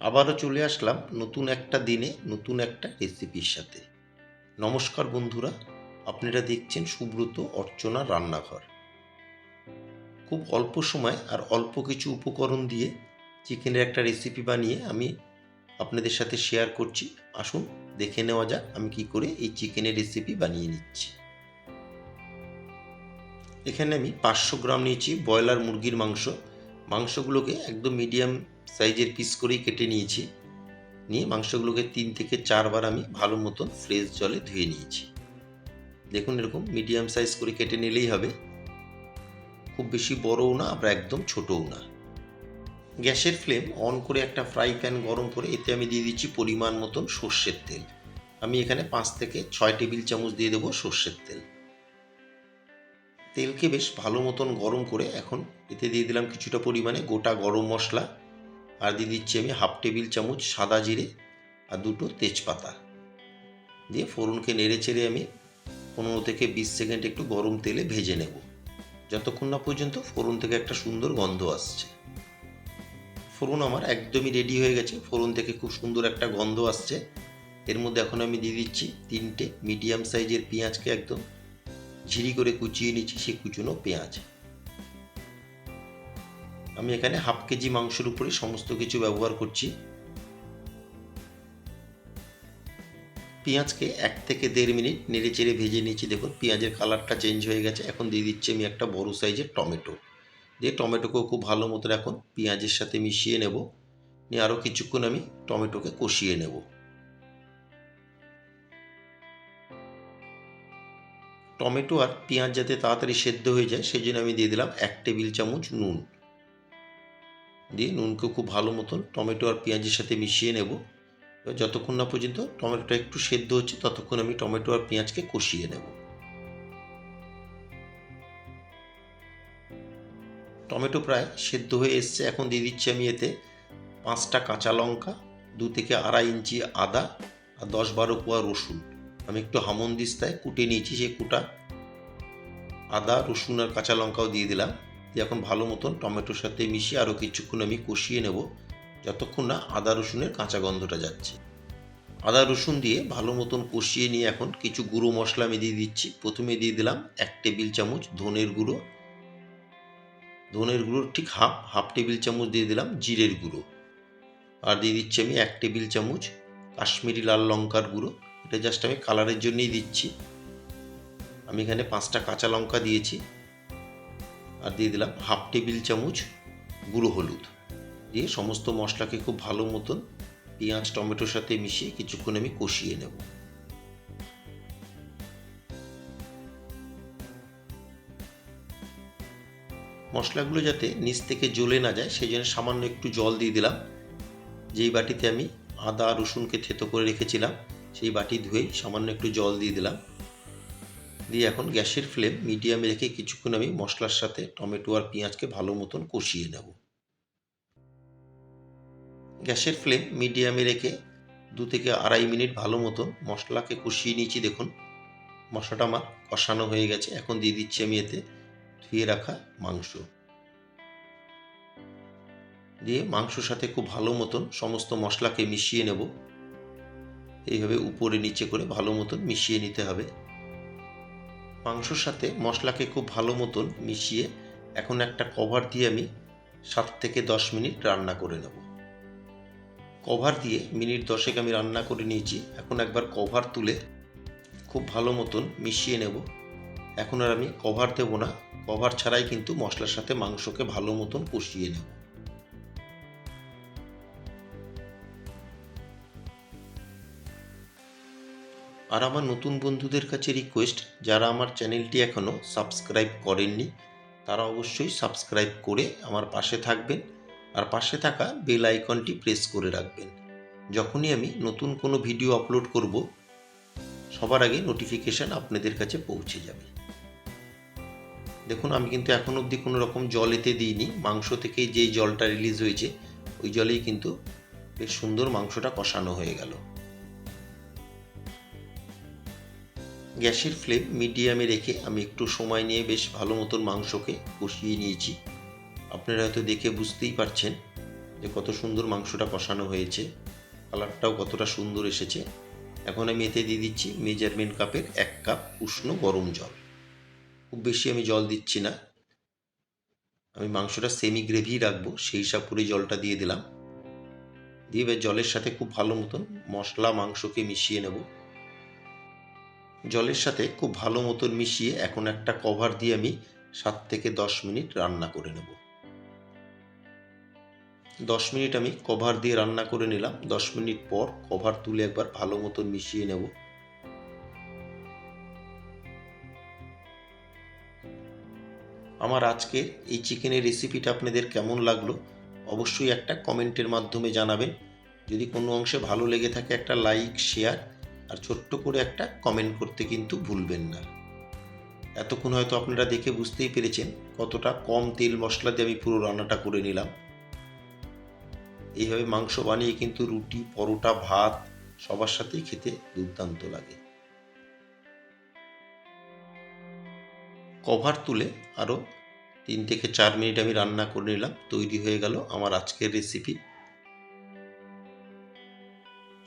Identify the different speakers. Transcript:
Speaker 1: আবারও চলে আসলাম নতুন একটা দিনে, নতুন একটা রেসিপির সাথে। নমস্কার বন্ধুরা, আপনারা দেখছেন সুব্রত অর্চনা রান্নাঘর। খুব অল্প সময় আর অল্প কিছু উপকরণ দিয়ে চিকেনের একটা রেসিপি বানিয়ে আমি আপনাদের সাথে শেয়ার করছি। আসুন, দেখে নেওয়া যাক আমি কি করে এই চিকেনের রেসিপি বানিয়ে নিচ্ছি। এখানে আমি পাঁচশো গ্রাম নিয়েছি ব্রয়লার মুরগির মাংস। মাংসগুলোকে একদম মিডিয়াম সাইজের পিস করেই কেটে নিয়েছি। নিয়ে মাংসগুলোকে তিন থেকে চারবার আমি ভালো মতন ফ্রেশ জলে ধুয়ে নিয়েছি। দেখুন এরকম মিডিয়াম সাইজ করে কেটে নিলেই হবে। খুব বেশি বড়ও না, আবার একদম ছোটও না। গ্যাসের ফ্লেম অন করে একটা ফ্রাই প্যান গরম করে এতে আমি দিয়ে দিচ্ছি পরিমাণ মতন সর্ষের তেল। আমি এখানে পাঁচ থেকে ছয় টেবিল চামচ দিয়ে দেবো সর্ষের তেল। তেলকে বেশ ভালো মতন গরম করে এখন এতে দিয়ে দিলাম কিছুটা পরিমাণে গোটা গরম মশলা। আর দিয়ে দিচ্ছি আমি হাফ টেবিল চামচ সাদা জিরে আর দুটো তেজপাতা। দিয়ে ফোড়নকে নেড়ে চেড়ে আমি পনেরো থেকে বিশ সেকেন্ড একটু গরম তেলে ভেজে নেব। যতক্ষণ না পর্যন্ত ফোড়ন থেকে একটা সুন্দর গন্ধ আসছে। ফোড়ন আমার একদমই রেডি হয়ে গেছে। ফোড়ন থেকে খুব সুন্দর একটা গন্ধ আসছে। এর মধ্যে এখন আমি দিয়ে দিচ্ছি তিনটে মিডিয়াম সাইজের পেঁয়াজকে একদম ঝিরি করে কুচিয়ে নিচ্ছি সেই কুচুনো পেঁয়াজ। আমি এখানে হাফ কেজি মাংসের উপরে সমস্ত কিছু ব্যবহার করছি। পেঁয়াজকে এক থেকে দেড় মিনিট নেড়ে চেড়ে ভেজে নিয়েছি। দেখুন, পেঁয়াজের কালারটা চেঞ্জ হয়ে গেছে। এখন দিয়ে দিচ্ছি আমি একটা বড় সাইজের টমেটো। দিয়ে টমেটোকেও খুব ভালো মতো এখন পেঁয়াজের সাথে মিশিয়ে নেব। নিয়ে আরও কিছুক্ষণ আমি টমেটোকে কষিয়ে নেব। টমেটো আর পেঁয়াজ যাতে তাড়াতাড়ি সেদ্ধ হয়ে যায়, সেই জন্য আমি দিয়ে দিলাম এক টেবিল চামচ নুন। দিয়ে নুনকে খুব ভালো মতন টমেটো আর পেঁয়াজের সাথে মিশিয়ে নেব। যতক্ষণ না পর্যন্ত টমেটোটা একটু সেদ্ধ হচ্ছে, ততক্ষণ আমি টমেটো আর পেঁয়াজকে কষিয়ে নেব। টমেটো প্রায় সেদ্ধ হয়ে এসছে। এখন দিয়ে দিচ্ছি আমি এতে পাঁচটা কাঁচা লঙ্কা, দু থেকে আড়াই ইঞ্চি আদা আর দশ বারো কোয়া রসুন। আমি একটু হামন্দিস্তায় কুটে নিয়েছি সেই কুটা। আদা, রসুন আর কাঁচা লঙ্কাও দিয়ে দিলাম। দিয়ে এখন ভালো মতন টমেটোর সাথে মিশিয়ে আরও কিছুক্ষণ আমি কষিয়ে নেব, যতক্ষণ না আদা রসুনের কাঁচা গন্ধটা যাচ্ছে। আদা রসুন দিয়ে ভালো মতন কষিয়ে নিয়ে এখন কিছু গুঁড়ো মশলা আমি দিয়ে দিচ্ছি। প্রথমে দিয়ে দিলাম এক টেবিল চামচ ধনের গুঁড়ো। ধনের গুঁড়োর ঠিক হাফ হাফ টেবিল চামচ দিয়ে দিলাম জিরের গুঁড়ো। আর দিয়ে দিচ্ছি আমি এক টেবিল চামচ কাশ্মীরি লাল লঙ্কার গুঁড়ো। এটা জাস্ট আমি কালারের জন্যই দিচ্ছি। আমি এখানে পাঁচটা কাঁচা লঙ্কা দিয়েছি। আর দিয়ে দিলাম হাফ টেবিল চামচ গুঁড়ো হলুদ। দিয়ে সমস্ত মশলাকে খুব ভালো মতন পেঁয়াজ, টমেটোর সাথে মিশিয়ে কিছুক্ষণ আমি কষিয়ে নেব। মশলাগুলো যাতে নিচ থেকে জ্বলে না যায়, সেই জন্য সামান্য একটু জল দিয়ে দিলাম। যেই বাটিতে আমি আদা, রসুনকে থেতো করে রেখেছিলাম, সেই বাটি ধুয়েই সামান্য একটু জল দিয়ে দিলাম। দিয়ে এখন গ্যাসের ফ্লেম মিডিয়ামে রেখে কিছুক্ষণ আমি মশলার সাথে টমেটো আর পেঁয়াজকে ভালো মতন কষিয়ে নেব। গ্যাসের ফ্লেম মিডিয়ামে রেখে দু থেকে আড়াই মিনিট ভালো মতন মশলাকে কষিয়ে নিয়েছি, দেখুন। মশলাটা আমার কষানো হয়ে গেছে। এখন দিয়ে দিচ্ছি আমি এতে ধুয়ে রাখা মাংস। দিয়ে মাংসর সাথে খুব ভালো মতন সমস্ত মশলাকে মিশিয়ে নেব। এইভাবে উপরে নিচে করে ভালো মতন মিশিয়ে নিতে হবে। মাংসর সাথে মশলাকে খুব ভালো মতন মিশিয়ে এখন একটা কভার দিয়ে আমি সাত থেকে দশ মিনিট রান্না করে নেব। কভার দিয়ে মিনিট দশেক আমি রান্না করে নিয়েছি। এখন একবার কভার তুলে খুব ভালো মতন মিশিয়ে নেব। এখন আর আমি কভার দেবো না। কভার ছাড়াই কিন্তু মশলার সাথে মাংসকে ভালো মতন কষিয়ে নেব। আর আমার নতুন বন্ধুদের কাছে রিকোয়েস্ট যারা আমার চ্যানেলটি এখনও সাবস্ক্রাইব করেননি, তারা অবশ্যই সাবস্ক্রাইব করে আমার পাশে থাকবেন আর পাশে থাকা বেল আইকনটি প্রেস করে রাখবেন। যখনই আমি নতুন কোনো ভিডিও আপলোড করব, সবার আগে নোটিফিকেশান আপনাদের কাছে পৌঁছে যাবে। দেখুন, আমি কিন্তু এখন অবধি কোনো রকম জল এতে দিইনি। মাংস থেকে যেই জলটা রিলিজ হয়েছে, ওই জলেই কিন্তু বেশ সুন্দর মাংসটা কষানো হয়ে গেল। গ্যাসের ফ্লেম মিডিয়ামে রেখে আমি একটু সময় নিয়ে বেশ ভালো মতন মাংসকে কষিয়ে নিয়েছি। আপনারা হয়তো দেখে বুঝতেই পারছেন যে কত সুন্দর মাংসটা কষানো হয়েছে। কালারটাও কতটা সুন্দর এসেছে। এখন আমি এতে দিয়ে দিচ্ছি মেজারমেন্ট কাপের এক কাপ উষ্ণ গরম জল। খুব বেশি আমি জল দিচ্ছি না। আমি মাংসটা সেমি গ্রেভি রাখব, সেই হিসাব করে জলটা দিয়ে দিলাম। দিয়ে এবার জলের সাথে খুব ভালো মতন মশলা মাংসকে মিশিয়ে নেব। জলের সাথে খুব ভালো মতন মিশিয়ে এখন একটা কভার দিয়ে আমি সাত থেকে দশ মিনিট রান্না করে নেব। দশ মিনিট আমি কভার দিয়ে রান্না করে নিলাম। দশ মিনিট পর কভার তুলে একবার ভালো মতন মিশিয়ে নেব। আমার আজকের এই চিকেনের রেসিপিটা আপনাদের কেমন লাগল অবশ্যই একটা কমেন্টের মাধ্যমে জানাবেন। যদি কোনো অংশে ভালো লেগে থাকে একটা লাইক, শেয়ার আর ছোট্ট করে একটা কমেন্ট করতে কিন্তু ভুলবেন না। এতক্ষণ হয়তো আপনারা দেখে বুঝতেই পেরেছেন কতটা কম তেল মশলা দিয়ে আমি পুরো রান্নাটা করে নিলাম। এইভাবে মাংস বানিয়ে কিন্তু রুটি, পরোটা, ভাত সবার সাথেই খেতে দুর্দান্ত লাগে। কভার তুলে আরও তিন থেকে চার মিনিট আমি রান্না করে নিলাম, তৈরি হয়ে গেল আমার আজকের রেসিপি